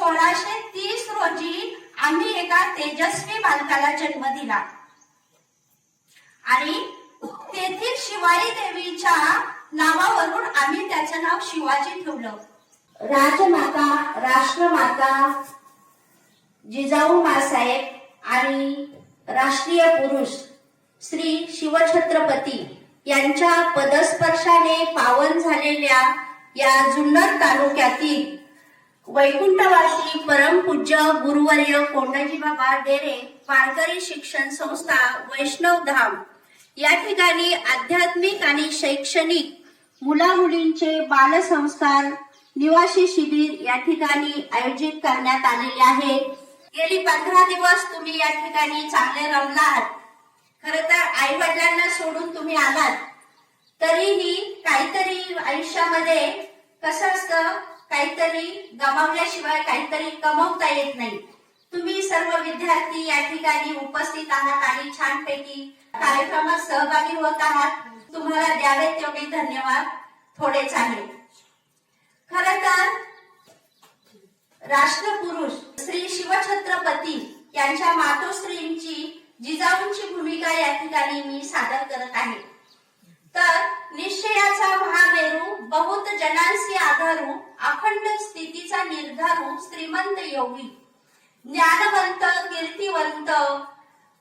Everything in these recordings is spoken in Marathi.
सोळाशे तीस रोजी आम्ही एका तेजस्वी बालकाला जन्म दिला. आणि तेथील शिवाई देवीच्या नावावरून आम्ही त्याचं नाव शिवाजी ठेवलं. राजमाता राष्ट्रमाता जिजाऊ मासाहेब आणि राष्ट्रीय पुरुष श्री शिवछत्रपती यांच्या पदस्पर्शाने पावन झालेल्या या जुन्नर तालुक्यातील वैकुंठवासी परमपूज्य गुरुवर्य कोंडाजी बाबा डेरे वारकरी शिक्षण संस्था वैष्णव धाम. या ठिकाणी आध्यात्मिक आणि शैक्षणिक मुलामुलींचे बालसंस्कार निवासी शिबिर या ठिकाणी आयोजित करण्यात आलेले आहे. गेली पंधरा दिवस तुम्ही या ठिकाणी चांगले रमलात. खर तर आई वडिलांना सोडून तुम्ही आलात. तरीही काहीतरी आयुष्यामध्ये कसं असतं? काहीतरी गमावल्याशिवाय काहीतरी कमवता येत नाही. तुम्ही सर्व विद्यार्थी या ठिकाणी उपस्थित आहात आणि छानपैकी कार्यक्रमात सहभागी होत आहात. तुम्हाला द्यावेत तेवढे धन्यवाद. थोडेच आहे. खर तर राष्ट्रपुरुष श्री शिवछत्रपती यांच्या मातोश्रींची जिजाऊंची भूमिका या ठिकाणी मी सादर करत आहे. तर निश्चयाचा महावेरू बहुत जनांसी आधारू अखंड स्थितीचा निर्धारू श्रीमंत योगी. ज्ञानवंत कीर्तिवंत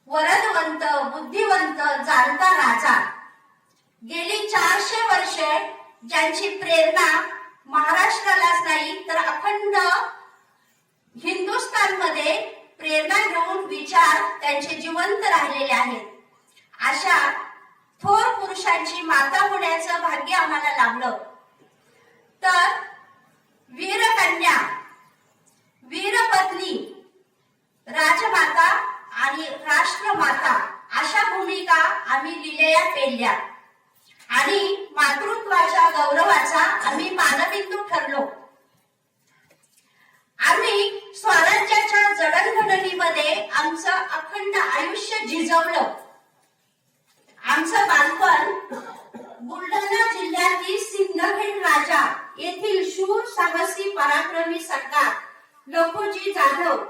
वरदवंत बुद्धिवंत जाणता राजा. गेली चारशे वर्षे ज्यांची प्रेरणा महाराष्ट्रालाच नाही तर अखंड हिंदुस्थानमध्ये प्रेरणा घेऊन विचार त्यांचे जिवंत राहिलेले आहेत. अशा थोर पुरुषांची माता होण्याचं भाग्य आम्हाला लाभलं. तर वीरकन्या वीरपत्नी राजमाता आणि राष्ट्रमाता अशा भूमिका आम्ही लिहिल्या पेलल्या आणि मातृत्वाच्या गौरवाचा आम्ही मानबिंदू ठरलो. आम्ही स्वराज्याच्या जडणघडणीमध्ये आमचं अखंड आयुष्य झिजवलं आमचं बालपण बुलढाणा जिल्ह्यातील सिंदखेड राजा येथील शूर साहसी पराक्रमी सरकार लखोजी जाधव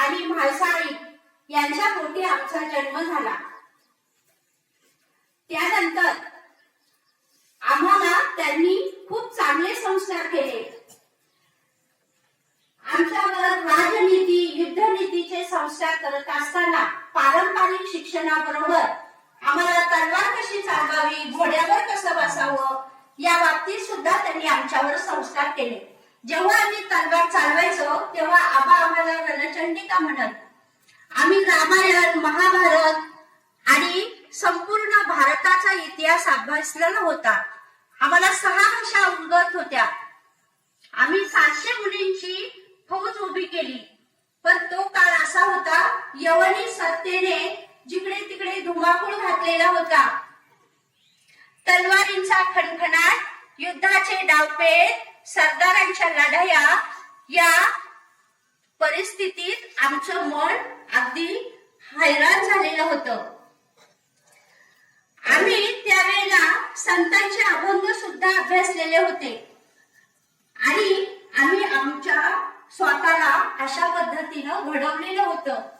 आणि म्हाळसाळी यांच्या पोटी आमचा जन्म झाला. त्यानंतर आम्हाला त्यांनी खूप चांगले संस्कार केले. आमच्यावर राजनीती युद्धनीतीचे संस्कार करत असताना पारंपरिक शिक्षणाबरोबर आम्हाला तलवार कशी चालवावी घोड्यावर कसं बसावं या बाबतीत सुद्धा त्यांनी आमच्यावर संस्कार केले. जेव्हा आम्ही तलवार चालवायचो तेव्हा आबा आम्हाला रणचंडिका म्हणत आम्ही रामायण महाभारत आणि संपूर्ण भारताचा इतिहास अभ्यासलेला होता. आम्हाला सहा भाषा उमगत होत्या. आम्ही सातशे मुलींची फौज उभी केली. पण तो काळ असा होता यवनी सत्तेने जिकडे तिकडे धुमाकूळ घातलेला होता. तलवारींचा खणखणाट युद्धाचे डावपे सरदारांच्या लढाया या परिस्थितीत आमचं मन अगदी हैराण झालेलं होतं. आम्ही त्यावेळेला संतांचे अभंग सुद्धा अभ्यासलेले होते. आणि आम्ही आमच्या स्वतःला अशा पद्धतीनं घडवलेलं होतं.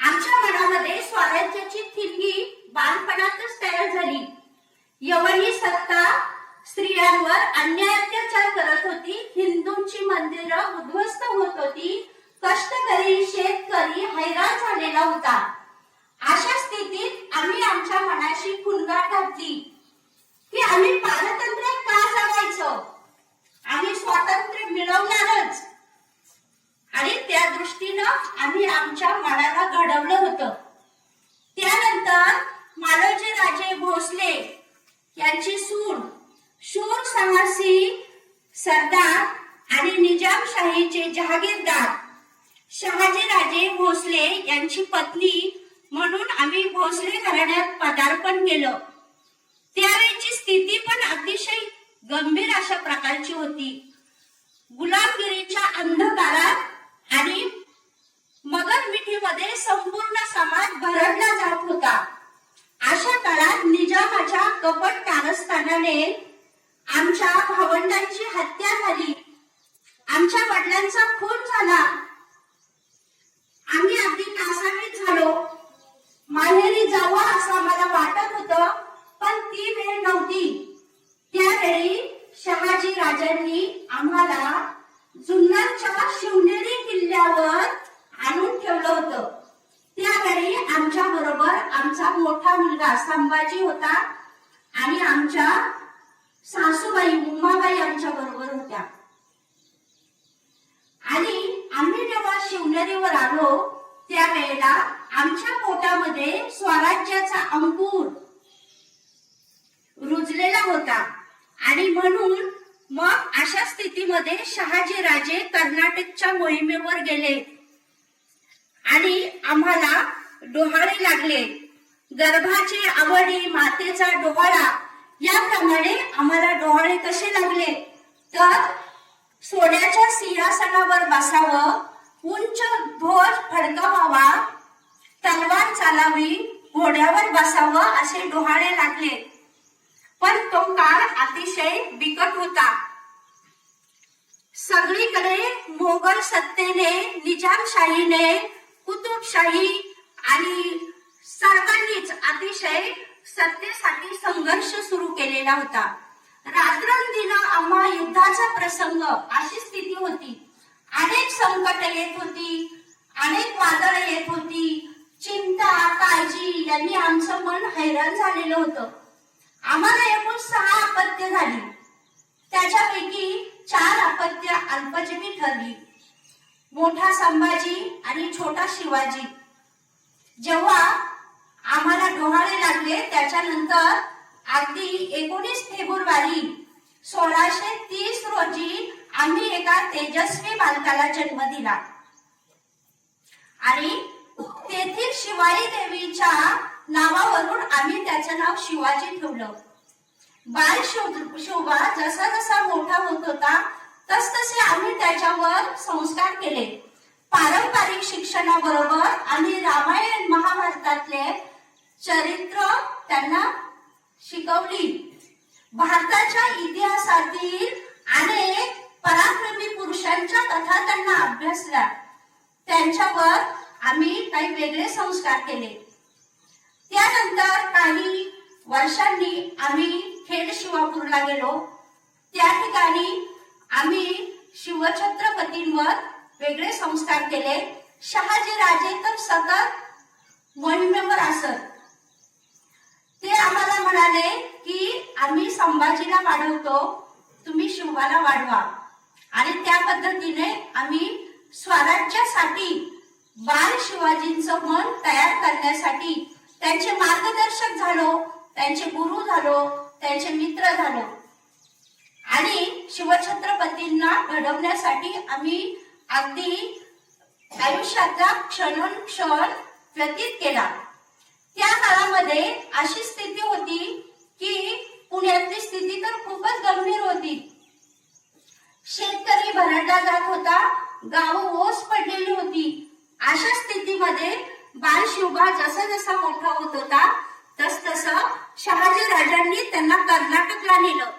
आमच्या मनामध्ये स्वराज्याची थिंगी बालपणातच तयार झाली. यवनी सत्ता स्त्रियांवर अन्याय अत्याचार करत होती. हिंदूंची मंदिरं उद्ध्वस्त होत होती. कष्टकरी शेतकरी हैराण झालेला होता. अशा स्थितीत आम्ही आमच्या मनाशी फुलगाट घातली की आम्ही पारतंत्र्य का जगायचं? आम्ही स्वातंत्र्य मिळवलं आणि त्या दृष्टीनं आम्ही आमच्या मनाला घडवलं होतं. त्यानंतर मालोजी राजे भोसले यांची सून शूर साहसी सरदार आणि निजामशाहीचे जहागीरदार शहाजीराजे भोसले यांची पत्नी म्हणून आम्ही भोसले घराण्यात पदार्पण केलं. त्यावेळेची स्थिती पण अतिशय गंभीर अशा प्रकारची होती. गुलामगिरीच्या अंधकारात आणि मगर मिठीमध्ये संपूर्ण समाज भरडला जात होता अशा काळात निजामाच्या कपट कारस्थानाने आमच्या भावंडांची हत्या झाली. आमच्या वडिलांचा खून झाला. आम्ही अगदी कासावीत झालो. माहेरी जावं असं आम्हाला वाटत होत पण ती वेळ नव्हती. त्यावेळी शहाजी राजांनी आम्हाला जुन्नरच्या शिवनेरी किल्ल्यावर आणून ठेवलं होतं. त्यावेळी आमच्या बरोबर आमचा मोठा मुलगा संभाजी होता. आणि आमच्या सासूबाई उमाबाई आमच्या बरोबर होत्या. आणि आम्ही जेव्हा शिवनेरीवर आलो त्यावेळेला आमच्या पोटामध्ये स्वराज्याचा अंकुर रुजलेला होता. आणि म्हणून मग अशा स्थितीमध्ये शहाजी राजे कर्नाटकच्या मोहिमेवर गेले. आणि आम्हाला डोहाळे लागले. गर्भाची आवडी मातेचा डोहाळा याप्रमाणे आम्हाला डोहाळे कसे लागले? तर सोन्याच्या सिंहासनावर बसावं उंच ध्वज फडकावावा तलवार चालावी घोड्यावर बसावं असे डोहाळे लागले. पण तो काळ अतिशय बिकट होता. सगळीकडे मोगल सत्तेने निजामशाहीने कुतुबशाही आणि सर्वांनीच अतिशय सत्तेसाठी संघर्ष सुरू केलेला होता. रात्रंदिना आम्हा युद्धाचा प्रसंग अशी स्थिती होती. अनेक संकट येत होती अनेक वादळ येत होती. चिंता काळजी यांनी आमचं मन हैराण झालेलं होतं. आम्हाला एकूण सहा अपत्य झाली. त्याच्यापैकी चार अपत्य अल्पजीवी ठरली. मोठा संभाजी आणि छोटा शिवाजी. जेव्हा आम्हाला डोहाळे लागले. त्याच्यानंतर अगदी एकोणीस फेब्रुवारी सोळाशे तीस रोजी आम्ही एका तेजस्वी बालकाला जन्म दिला. आणि तेथील शिवाई देवीच्या नावावरून आम्ही त्याचं नाव शिवाजी ठेवलं. बाल शोभा जसा जसा मोठा होत होता तस तसे आम्ही त्याच्यावर संस्कार केले. पारंपरिक शिक्षणाबरोबर आम्ही रामायण महाभारतातले चरित्र त्यांना शिकवली. भारताच्या इतिहासातील अनेक पराक्रमी पुरुषांच्या कथा त्यांना अभ्यासल्या. त्यांच्यावर आम्ही काही वेगळे संस्कार केले. त्यानंतर काही वर्षांनी आम्ही खेड शिवापूरला गेलो. त्या ठिकाणी आम्ही शिवछत्रपतींवर वेगळे संस्कार केले. शहाजी राजे तर सतत मोहिमेवर असत. ते आम्हाला म्हणाले की आम्ही संभाजीला वाढवतो तुम्ही शिवाला वाढवा. आणि त्या पद्धतीने आम्ही स्वराज्यासाठी बाल शिवाजींचं मन तयार करण्यासाठी त्यांचे मार्गदर्शक झालो त्यांचे गुरु झालो त्यांचे मित्र झालो. आणि शिवछत्रपतींना घडवण्यासाठी आम्ही अगदी आयुष्याचा क्षण क्षण व्यतीत केला. अशी स्थिती होती की पुण्यातली स्थिती तर खूपच गंभीर होती. शेतकरी भरडला जात होता गाव ओस पडलेली होती. अशा स्थितीमध्ये बाल शिवबा जसा जसा मोठा होत होता तस तस शहाजी राजांनी त्यांना कर्नाटकला नेलं.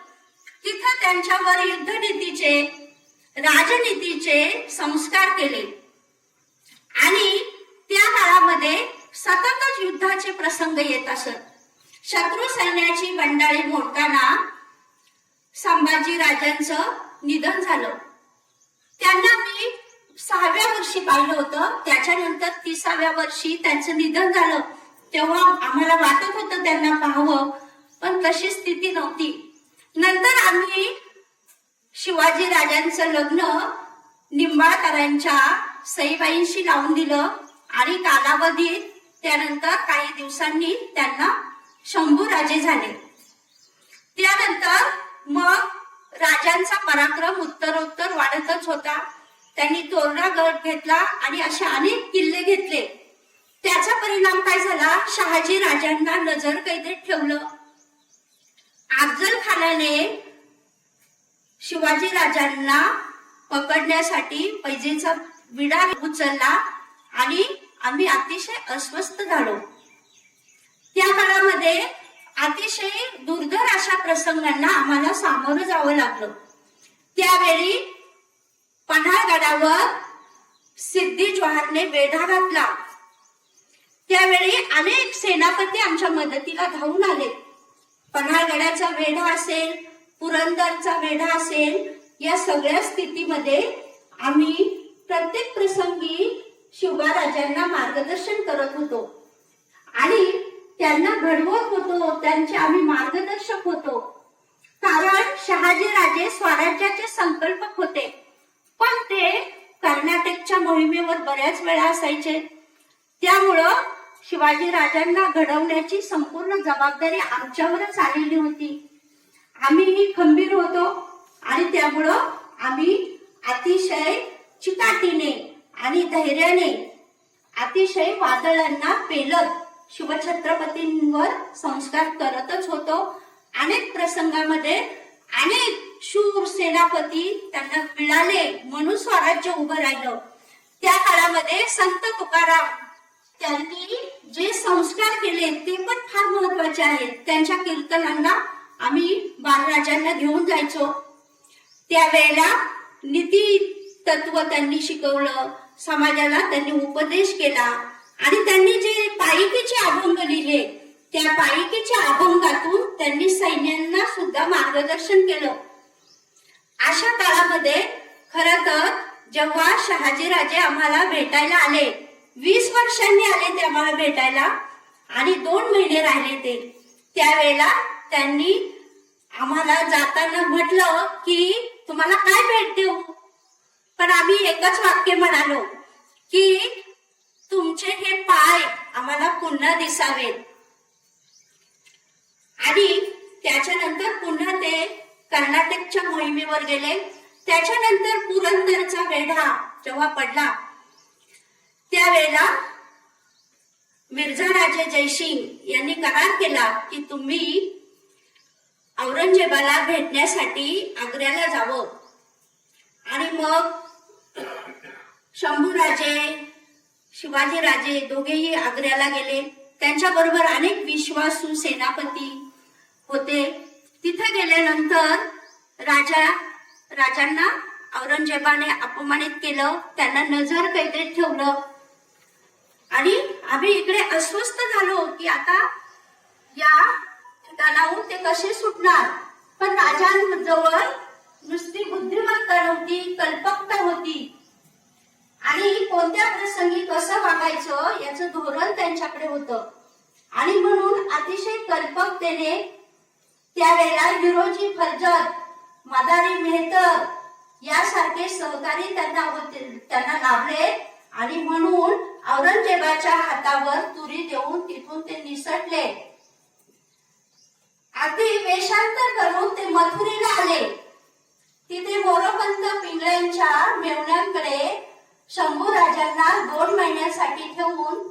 तिथं त्यांच्यावर युद्धनीतीचे राजनीतीचे संस्कार केले. आणि त्या काळामध्ये सततच युद्धाचे प्रसंग येत असत. शत्रू सैन्याची बंडाळी मोडताना संभाजी राजांचं निधन झालं. त्यांना मी सहाव्या वर्षी पाहिलं होतं. त्याच्यानंतर तिसाव्या वर्षी त्यांचं निधन झालं. तेव्हा आम्हाला वाटत होतं त्यांना पाहावं पण तशी स्थिती नव्हती. नंतर आम्ही शिवाजी राजांचं लग्न निंबाळकरांच्या सईबाईंशी लावून दिलं आणि कालावधीत त्यानंतर काही दिवसांनी त्यांना शंभू राजे झाले. त्यानंतर मग राजांचा पराक्रम उत्तरोत्तर वाढतच होता. त्यांनी तोरणा गड घेतला आणि असे अनेक किल्ले घेतले. त्याचा परिणाम काय झाला? शहाजी राजांना नजर कैदेत ठेवलं. अफजल खानाने शिवाजी राजांना पकडण्यासाठी पैजेचा विडा उचलला आणि आम्ही अतिशय अस्वस्थ झालो. त्या काळामध्ये अतिशय दुर्धर अशा प्रसंगांना आम्हाला सामोरं जावं लागलं. त्यावेळी पन्हाळगडावर सिद्धी जोहारने वेढा घातला. त्यावेळी अनेक सेनापती आमच्या मदतीला धावून आले. पन्हाळगडाचा वेढा असेल पुरंदरचा वेढा असेल या सगळ्या स्थितीमध्ये आम्ही प्रत्येक प्रसंगी शिवबाराजांना मार्गदर्शन करत होतो. आणि त्यांना घडवत होतो त्यांचे आम्ही मार्गदर्शक होतो. कारण शहाजीराजे स्वराज्याचे संकल्पक होते. पण ते कर्नाटकच्या मोहिमेवर बऱ्याच वेळा असायचे. त्यामुळं शिवाजी राजांना घडवण्याची संपूर्ण जबाबदारी आमच्यावरच आलेली होती. आम्हीही खंबीर होतो आणि त्यामुळं आम्ही अतिशय चिकाटीने आणि धैर्याने अतिशय वादळांना पेलत शिवछत्रपतींवर संस्कार करतच होतो. अनेक प्रसंगामध्ये अनेक शूर सेनापती त्यांना मिळाले म्हणून स्वराज्य उभं राहिलं. त्या काळामध्ये संत तुकाराम त्यांनी जे संस्कार केले ते पण फार महत्त्वाचे आहेत. त्यांच्या कीर्तनांना आम्ही बालराजांना घेऊन जायचो. त्यावेळेला नीती तत्व त्यांनी शिकवलं समाजाला त्यांनी उपदेश केला आणि त्यांनी जे पाय त्या पालिकेच्या अभंगातून त्यांनी सैन्यांना सुद्धा मार्गदर्शन केलं. अशा काळामध्ये खर तर जेव्हा शहाजीराजे आम्हाला भेटायला आले वीस वर्षांनी आले ते आम्हाला भेटायला आणि दोन महिने राहिले ते त्यावेळेला त्यांनी आम्हाला जाताना म्हटलं की तुम्हाला काय भेट देऊ? पण आम्ही एकच वाक्य म्हणालो की तुमचे हे पाय आम्हाला पुन्हा दिसावेत. आणि त्याच्यानंतर पुन्हा ते कर्नाटकच्या मोहिमेवर गेले. त्याच्यानंतर पुरंदरचा वेढा जेव्हा पडला त्यावेळेला मिर्झा राजे जयसिंग यांनी करार केला की तुम्ही औरंगजेबाला भेटण्यासाठी आग्र्याला जावं. आणि मग शंभूराजे शिवाजीराजे दोघेही आग्र्याला गेले. त्यांच्याबरोबर अनेक विश्वासू सेनापती होते. तिथे गेल्यानंतर राजा राजांना औरंगजेबाने अपमानित केलं त्यांना नजर कैदेत ठेवलं. आणि आम्ही इकडे अस्वस्थ झालो की आता या ठिकाणाहून ते कसे सुटणार? पण राजांजवळ नुसती बुद्धिमत्ता नव्हती कल्पकता होती. आणि कोणत्या प्रसंगी कसं वागायचं याचं धोरण त्यांच्याकडे होतं. आणि म्हणून अतिशय कल्पकतेने त्यावेळेला हिरोजी फर्जत मदारी मेहतर यासारखे सहकारी त्यांना त्यांना लाभले. आणि म्हणून औरंगजेबाच्या हातावर तुरी देऊन तिथून ते निसटले. अति वेशांतर करून ते मथुरीला आले. तिथे मोरोपंत पिंगळ्यांच्या मेवण्यांकडे शंभू राजांना दोन महिन्यासाठी ठेवून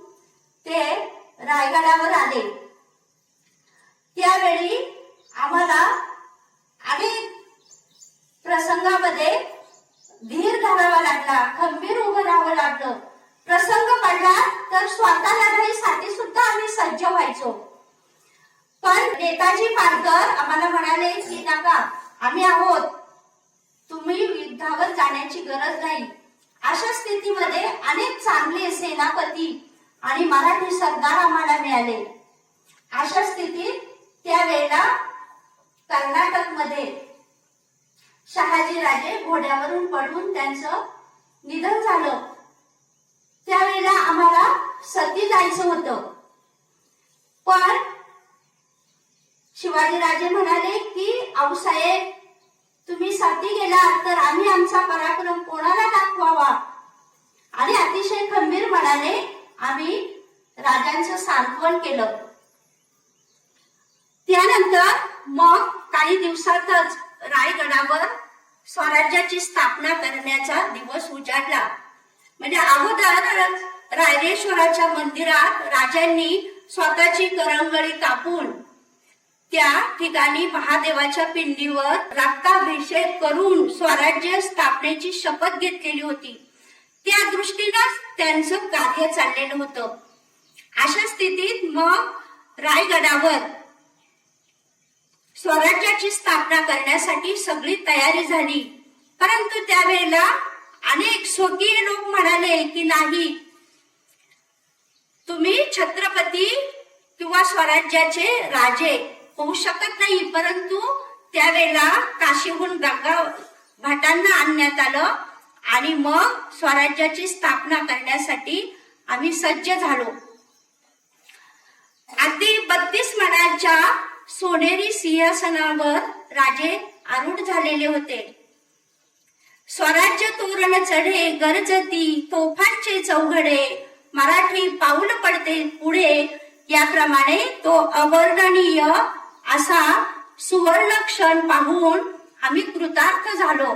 ते रायगडावर आले. त्यावेळी आम्हाला अनेक प्रसंगामध्ये धीर धरावा लागला खंबीर उभं राहावं लागलं. प्रसंग पडला तर स्वतः लढाईसाठी सुद्धा आम्ही सज्ज व्हायचो. पण नेताजी पालकर आम्हाला म्हणाले की नका आम्ही आहोत. तुम्ही युद्धावर जाण्याची गरज नाही. अशा स्थितीमध्ये अनेक चांगले सेनापती आणि मराठी सरदार आम्हाला मिळाले. अशा स्थितीत त्यावेळेला कर्नाटकमध्ये शहाजी राजे घोड्यावरून पडून त्यांचं निधन झालं. त्यावेळेला आम्हाला सती जायचं होतं. पण शिवाजी राजे म्हणाले की आऊसाहेब तुम्ही सती गेलात तर आम्ही आमचा पराक्रम कोणाला दाखवावा? आणि अतिशय खंबीर म्हणाले आम्ही राजांचं सांत्वन केलं. त्यानंतर मग काही दिवसातच रायगडावर स्वराज्याची स्थापना करण्याचा दिवस उजाडला. म्हणजे अगोदर रायरेश्वराच्या मंदिरात राजांनी स्वतःची करंगळी कापून त्या ठिकाणी महादेवाच्या पिंडीवर रक्ताभिषेक करून स्वराज्य स्थापनेची शपथ घेतलेली होती. त्या दृष्टीनं त्यांचं कार्य चाललेलं होतं. अशा स्थितीत मग रायगडावर स्वराज्याची स्थापना करण्यासाठी सगळी तयारी झाली. परंतु त्यावेळेला अनेक स्वकीय लोक म्हणाले की नाही तुम्ही छत्रपती किंवा स्वराज्याचे राजे होऊ शकत नाही. परंतु त्यावेळेला काशीहून गंगा भटांना आणण्यात आलं आणि मग स्वराज्याची स्थापना करण्यासाठी आम्ही सज्ज झालो. अगदी बत्तीस मनाच्या सोनेरी सिंहासनावर राजे आरूढ झालेले होते. स्वराज्य तोरण चढे गरजती तोफांचे चौघडे मराठी पाऊल पडते पुढे. याप्रमाणे तो अवर्णनीय असा सुवर्ण क्षण पाहून आम्ही कृतार्थ झालो.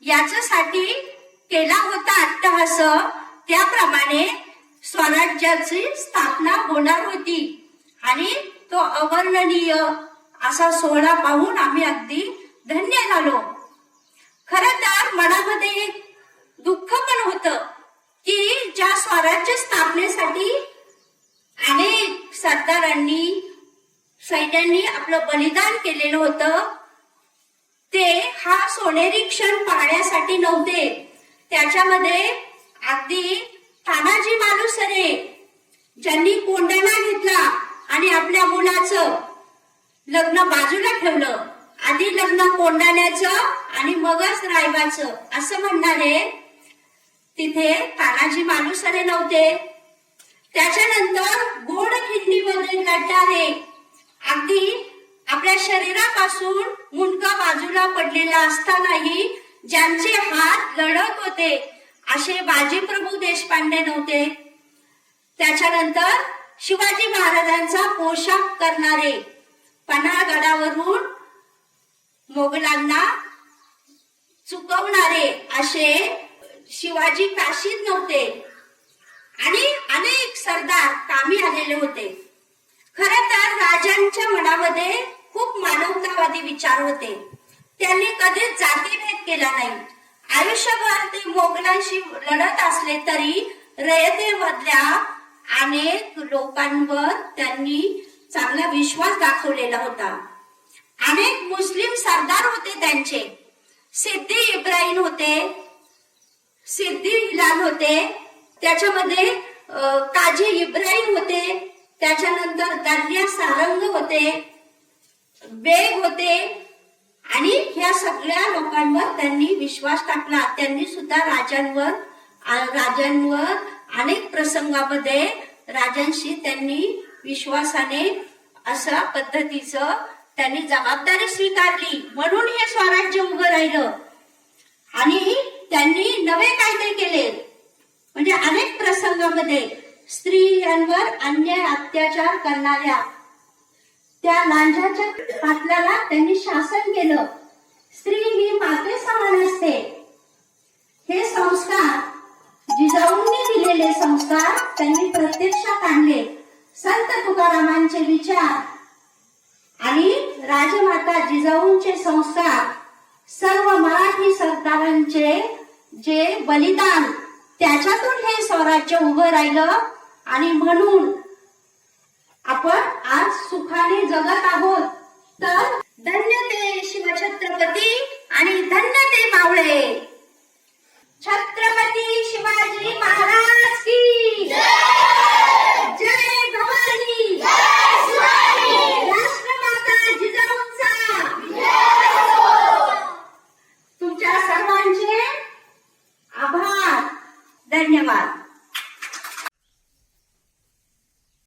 याच्यासाठी केला होता अट्टहास. त्याप्रमाणे स्वराज्याची स्थापना होणार होती आणि तो अवर्णनीय असा सोहळा पाहून आम्ही अगदी धन्य झालो. खर तर मनामध्ये एक दुःख पण होत की ज्या स्वराज्य स्थापनेसाठी अनेक सरदारांनी सैन्यांनी आपलं बलिदान केलेलं होतं ते हा सोनेरी क्षण पाहण्यासाठी नव्हते. त्याच्यामध्ये अगदी तानाजी मालुसरे ज्यांनी कोंडाणा घेतला आणि आपल्या मुलाचं लग्न बाजूला ठेवलं. आधी लग्न कोंडाण्याचं आणि मगच रायबाचं. असं म्हणणारे तिथे तानाजी मालुसरे नव्हते. त्याच्यानंतर गोड खिंडीमध्ये लढणारे. अगदी आपल्या शरीरापासून मुंडका बाजूला पडलेला असतानाही ज्यांचे हात लढत होते असे बाजीप्रभू देशपांडे नव्हते. त्याच्यानंतर शिवाजी महाराजांचा पोशाख करणारे पन्हाळगडावरून मोगलांना चुकवणारे असे शिवाजी काशीत नव्हते. आणि अनेक सरदार कामी आलेले होते. खर तर राजांच्या मनामध्ये खूप मानवतावादी विचार होते. त्यांनी कधीच जातीभेद केला नाही. आयुष्यभर ते मोगलांशी लढत असले तरी रयतेमधल्या अनेक लोकांवर त्यांनी चांगला विश्वास दाखवलेला होता. अनेक मुस्लिम सरदार होते त्यांचे. सिद्धी इब्राहिम होते सिद्धी हिलाल होते त्याच्यामध्ये काजी इब्राहिम होते त्याच्यानंतर दर्या सारंग होते बेग होते आणि ह्या सगळ्या लोकांवर त्यांनी विश्वास टाकला. त्यांनी सुद्धा राजांवर राजांवर अनेक प्रसंगामध्ये राजांशी त्यांनी विश्वासाने अशा पद्धतीचं त्यांनी जबाबदारी स्वीकारली. म्हणून हे स्वराज्य उभं राहिलं. आणि त्यांनी नवे कायदे केले. म्हणजे अनेक प्रसंगामध्ये स्त्रियांवर अन्याय अत्याचार करणाऱ्या त्या लांजाच्या पाटलाला त्यांनी शासन केलं. स्त्री ही माते समान असते. हे संस्कार जिजाऊंनी दिलेले संस्कार त्यांनी प्रत्यक्षात आणले. संत तुकारामांचे विचार आणि राजमाता जिजाऊंचे संस्कार. सर्व मराठी सरदारांचे जे बलिदान त्याच्यातून हे स्वराज्य उभं राहिलं आणि म्हणून आपण आज सुखाने जगत आहोत. तर धन्य ते शिवछत्रपती आणि धन्य ते मावळे. छत्रपती शिवाजी महाराज की जय! भवानी! राष्ट्रमाता जिजाऊंचा! तुमच्या सर्वांचे आभार. धन्यवाद.